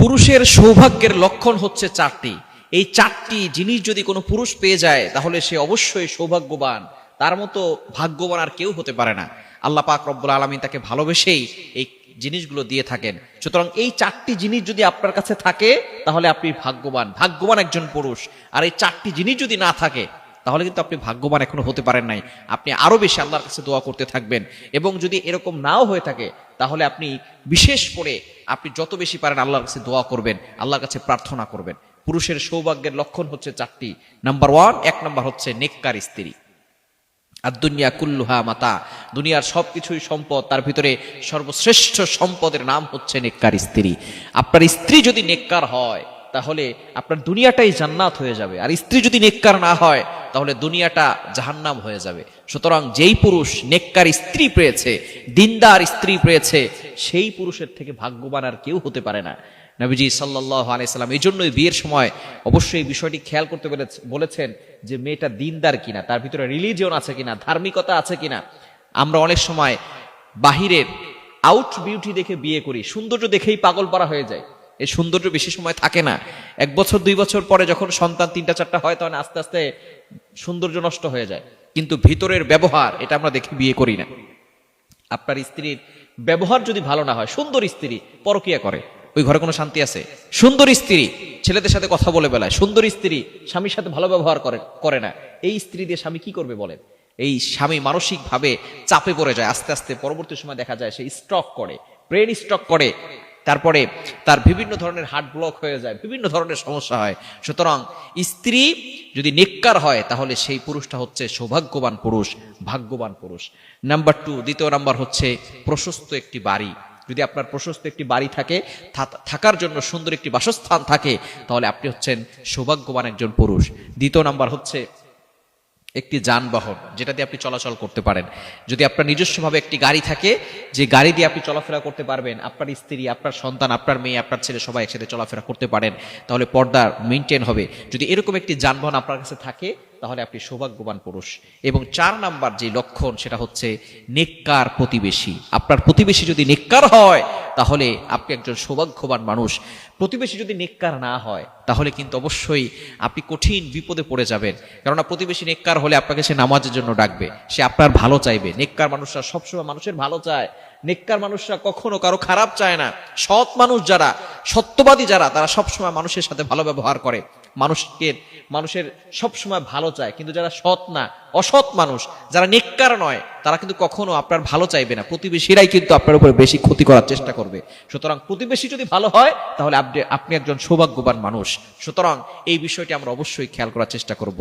পুরুষের সৌভাগ্যের লক্ষণ হচ্ছে চারটি। এই চারটি জিনিস যদি কোনো পুরুষ পেয়ে যায়, তাহলে সে অবশ্যই সৌভাগ্যবান। তার মতো ভাগ্যবান আর কেউ হতে পারে না। আল্লাহ পাক রব্বুল আলমিন তাকে ভালোবেসেই এই জিনিসগুলো দিয়ে থাকেন। সুতরাং এই চারটি জিনিস যদি আপনার কাছে থাকে, তাহলে আপনি ভাগ্যবান। ভাগ্যবান একজন পুরুষ। আর এই চারটি জিনিস যদি না থাকে তাহলে কিন্তু আপনি ভাগ্যবান এখনও হতে পারেন নাই। আপনি আরও বেশি আল্লাহর কাছে দোয়া করতে থাকবেন। এবং যদি এরকম নাও হয়ে থাকে, তাহলে আপনি বিশেষ করে আপনি যত বেশি পারেন আল্লাহর কাছে দোয়া করবেন, আল্লাহর কাছে প্রার্থনা করবেন। পুরুষের সৌভাগ্যের লক্ষণ হচ্ছে চারটি। নাম্বার ওয়ান এক নাম্বার হচ্ছে নেককার স্ত্রী। আর দুনিয়া কুল্লুহা মাতা। দুনিয়ার সবকিছুই সম্পদ, তার ভিতরে সর্বশ্রেষ্ঠ সম্পদের নাম হচ্ছে নেককার স্ত্রী। আপনার স্ত্রী যদি নেককার হয় তাহলে আপনার দুনিয়াটাই জান্নাত হয়ে যাবে। আর স্ত্রী যদি নেককার না হয়, তাহলে দুনিয়াটা জাহান্নাম হয়ে যাবে। সুতরাং যেই পুরুষ নেককার স্ত্রী পেয়েছে, দিনদার স্ত্রী পেয়েছে, সেই পুরুষের থেকে ভাগ্যবান আর কেউ হতে পারে না। নবীজি সাল্লাহ আলাইসাল্লাম এই জন্যই বিয়ের সময় অবশ্যই এই বিষয়টি খেয়াল করতে বলেছে- বলেছেন যে মেয়েটা দিনদার কিনা, তার ভিতরে রিলিজিয়ন আছে কিনা, ধার্মিকতা আছে কিনা। আমরা অনেক সময় বাহিরের আউট বিউটি দেখে বিয়ে করি, সৌন্দর্য দেখেই পাগল পারা হয়ে যায়। এই সৌন্দর্য বেশি সময় থাকে না। এক বছর, দুই বছর পরে যখন সন্তান তিনটা, চারটা হয়, তখন আস্তে আস্তে সৌন্দর্য নষ্ট হয়ে যায়। কিন্তু ভিতরের ব্যবহার, এটা আমরা দেখে বিয়ে করি না। আপনার স্ত্রীর ব্যবহার যদি ভালো না হয়, সুন্দর স্ত্রী পরকিয়া করে। ওই ঘরে কোনো শান্তি আছে? সুন্দর স্ত্রী ছেলেদের সাথে কথা বলে বেলায়, সুন্দর স্ত্রী স্বামীর সাথে ভালো ব্যবহার করে করে না। এই স্ত্রী দিয়ে স্বামী কি করবে বলেন? এই স্বামী মানসিকভাবে চাপে পড়ে যায়, আস্তে আস্তে পরবর্তী সময় দেখা যায় সে স্ট্রক করে ব্রেন স্ট্রক করে। তারপরে তার বিভিন্ন ধরনের হার্ট ব্লক হয়ে যায়, বিভিন্ন ধরনের সমস্যা হয়। সুতরাং স্ত্রী যদি নেককার হয়, তাহলে সেই পুরুষটা হচ্ছে সৌভাগ্যবান পুরুষ, ভাগ্যবান পুরুষ। নাম্বার টু দ্বিতীয় নাম্বার হচ্ছে প্রশস্ত একটি বাড়ি। যদি আপনার প্রশস্ত একটি বাড়ি থাকে থাকার জন্য সুন্দর একটি বাসস্থান থাকে, তাহলে আপনি হচ্ছেন সৌভাগ্যবান একজন পুরুষ। দ্বিতীয় নাম্বার হচ্ছে একটি যানবাহন, যেটা দিয়ে আপনি চলাচল করতে পারেন। যদি আপনার নিজস্বভাবে একটি গাড়ি থাকে, যে গাড়ি দিয়ে আপনি চলাফেরা করতে পারবেন, আপনার স্ত্রী, আপনার সন্তান, আপনার মেয়ে, আপনার ছেলে, সবাই একসাথে চলাফেরা করতে পারেন, তাহলে পর্দা মেনটেন হবে। যদি এরকম একটি যানবাহন আপনার কাছে থাকে, তাহলে আপনি সৌভাগ্যবান পুরুষ। এবং চার নাম্বার যে লক্ষণ, সেটা হচ্ছে নেককার প্রতিবেশী। আপনার প্রতিবেশী যদি নেককার হয় তাহলে আপনি একজন সৌভাগ্যবান মানুষ। প্রতিবেশী যদি নেককার না হয়, তাহলে কিন্তু অবশ্যই আপনি কঠিন বিপদে পড়ে যাবেন। কেননা প্রতিবেশী নেককার হলে আপনাকে সে নামাজের জন্য ডাকবে। সে আপনার ভালো চাইবে। নেককার মানুষরা সবসময় মানুষের ভালো চায়। নেককার মানুষরা কখনো কারও খারাপ চায় না। সৎ মানুষ যারা, সত্যবাদী যারা, তারা সবসময় মানুষের সাথে ভালো ব্যবহার করে। মানুষকে, মানুষের সবসময় ভালো চায়, কিন্তু যারা সৎ না, অসৎ মানুষ, যারা নিকার নয়, তারা কিন্তু কখনো আপনার ভালো চাইবে না। প্রতিবেশীরাই কিন্তু আপনার উপরে বেশি ক্ষতি করার চেষ্টা করবে। সুতরাং প্রতিবেশী যদি ভালো হয়, তাহলে আপনি আপনি একজন সৌভাগ্যবান মানুষ। সুতরাং এই বিষয়টি আমরা অবশ্যই খেয়াল করার চেষ্টা করব।